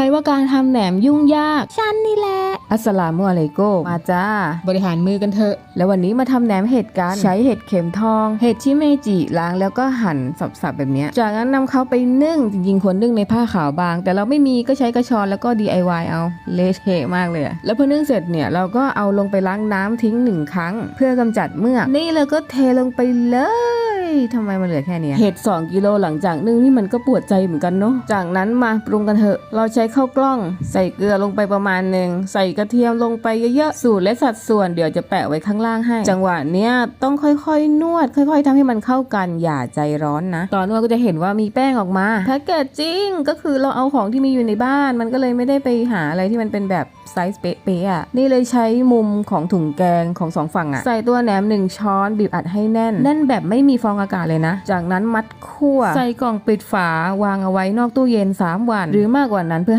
รว่าการทำแหนมยุ่งยาก ฉันนี่แหละ อัสสลามุอะลัยกุมมาจ้า บริหารมือกันเถอะ แล้ววันนี้มาทำแหนมเห็ดกัน ใช้เห็ดเข็มทอง เห็ดชิเมจิล้างแล้วก็หั่นสับๆแบบเนี้ย จากนั้นนำเขาไปนึ่ง จริงๆควรนึ่งในผ้าขาวบาง แต่เราไม่มีก็ใช้กระชอนแล้วก็ DIY เอา เละเทะมากเลยอะแล้วพอนึ่งเสร็จเนี่ยเราก็เอาลงไปล้างน้ำทิ้งหนึ่งครั้ง เพื่อกำจัดเมือก นี่เราก็เทลงไปเลย ทำไมมันเหลือแค่เนี้ยเห็ด2กิโลหลังจากนึ่งนี่มันก็ปวดใจเหมือนกันเนาะจากนั้นมาปรุงกันเถอะ เราใช้ข้าวกล้อง ใส่เกลือลงไปประมาณหนึ่งใส่กระเทียมลงไปเยอะๆสูตรและสัดส่วนเดี๋ยวจะแปะไว้ข้างล่างให้ จังหวะเนี้ยต้องค่อยๆ นวด ค่อย ๆทำให้มันเข้ากันอย่าใจร้อนนะตอนนวดก็จะเห็นว่ามีแป้งออกมาแพ็กเกจจริงก็คือเราเอาของที่มีอยู่ในบ้าน มันก็เลยไม่ได้ไปหาอะไรที่มันเป็นแบบไซส์เป๊ะๆอะนี่เลยใช้มุมของถุงแกงของสองฝั่งอะใส่ตัวแหนมหนึ่งช้อนบีบอัดให้แน่นแน่นแบบไม่มีฟองอากาศเลยนะ จากนั้นมัดคั่วใส่กล่องปิดฝาวางเอาไว้นอกตู้เย็น 3 วัน หรือมากกว่านั้นเพื่อให้